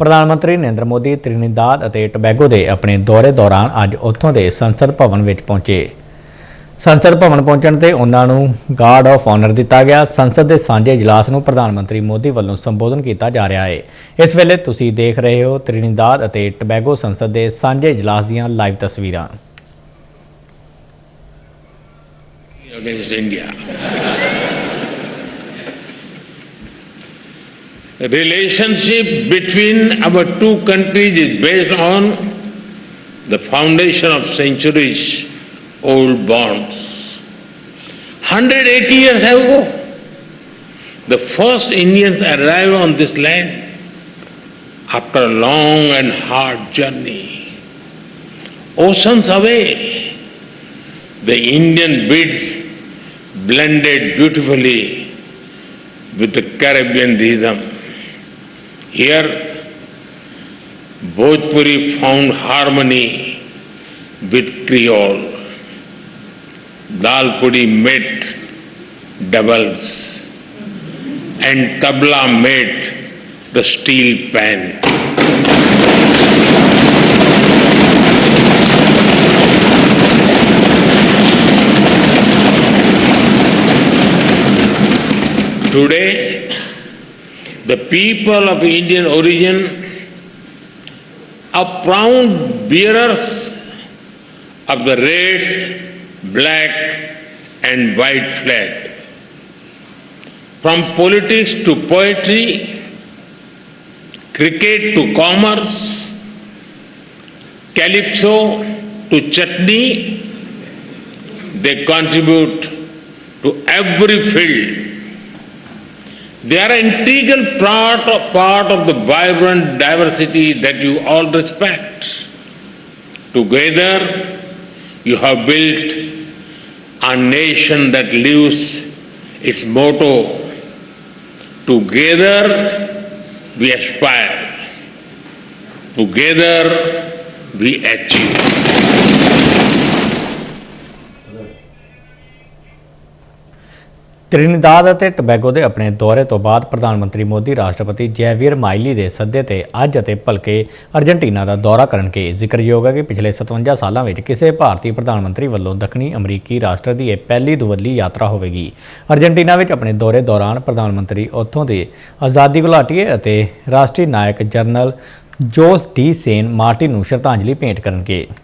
ਪ੍ਰਧਾਨ ਮੰਤਰੀ ਨਰਿੰਦਰ ਮੋਦੀ, ਤ੍ਰਿਨੀਦਾਦ ਅਤੇ ਟਬੈਗੋ ਦੇ ਆਪਣੇ ਦੌਰੇ ਦੌਰਾਨ ਅੱਜ ਉੱਥੋਂ ਦੇ ਸੰਸਦ ਭਵਨ ਵਿੱਚ ਪਹੁੰਚੇ। ਸੰਸਦ ਭਵਨ ਪਹੁੰਚਣ ਤੇ ਉਹਨਾਂ ਨੂੰ ਗਾਰਡ ਆਫ ਆਨਰ ਦਿੱਤਾ ਗਿਆ। ਸੰਸਦ ਦੇ ਸਾਂਝੇ ਇਜਲਾਸ ਨੂੰ ਪ੍ਰਧਾਨ ਮੰਤਰੀ ਮੋਦੀ ਵੱਲੋਂ ਸੰਬੋਧਨ ਕੀਤਾ ਜਾ ਰਿਹਾ ਹੈ ਇਸ ਵੇਲੇ ਤੁਸੀਂ ਦੇਖ ਰਹੇ ਹੋ ਤ੍ਰਿਨੀਦਾਦ ਅਤੇ ਟਬੈਗੋ ਸੰਸਦ ਦੇ ਸਾਂਝੇ ਇਜਲਾਸ ਦੀਆਂ ਲਾਈਵ ਤਸਵੀਰਾਂ। Against India. Relationship between our two countries is based on the foundation of centuries old bonds. 180 years ago, the first Indians arrived on this land after a long and hard journey. Oceans away, the Indian beats blended beautifully with the Caribbean rhythm. Here, Bhojpuri found harmony with Creole. Dalpuri met doubles, and tabla met the steel pan. Today, the people of Indian origin are proud bearers of the red, black, and white flag. From politics to poetry, cricket to commerce, calypso to chutney, they contribute to every field they are an integral part of, part of the vibrant diversity that you all respect. Together, you have built a nation that lives its motto Together we aspire, together we achieve. Trinidad ਅਤੇ Tobago ਦੇ ਆਪਣੇ ਦੌਰੇ ਤੋਂ ਬਾਅਦ ਪ੍ਰਧਾਨ ਮੰਤਰੀ ਮੋਦੀ, ਰਾਸ਼ਟਰਪਤੀ ਜੈਵੀਅਰ ਮਾਈਲੀ ਦੇ ਸੱਦੇ ਤੇ ਅੱਜ ਅਤੇ ਭਲਕੇ ਅਰਜਨਟੀਨਾ ਦਾ ਦੌਰਾ ਕਰਨਗੇ। ਜ਼ਿਕਰਯੋਗ ਹੈ ਕਿ ਪਿਛਲੇ 57 ਸਾਲਾਂ ਵਿੱਚ ਕਿਸੇ ਭਾਰਤੀ ਪ੍ਰਧਾਨ ਮੰਤਰੀ ਵੱਲੋਂ ਦੱਖਣੀ ਅਮਰੀਕੀ ਰਾਸ਼ਟਰ ਦੀ ਇਹ ਪਹਿਲੀ ਦੁਵੱਲੀ ਯਾਤਰਾ ਹੋਵੇਗੀ। ਅਰਜਨਟੀਨਾ ਵਿੱਚ ਆਪਣੇ ਦੌਰੇ ਦੌਰਾਨ ਪ੍ਰਧਾਨ ਮੰਤਰੀ ਉੱਥੋਂ ਦੇ ਆਜ਼ਾਦੀ ਘੁਲਾਟੀਏ ਅਤੇ ਰਾਸ਼ਟਰੀ ਨਾਇਕ general Jose de San Martin ਨੂੰ ਸ਼ਰਧਾਂਜਲੀ ਭੇਂਟ ਕਰਨਗੇ।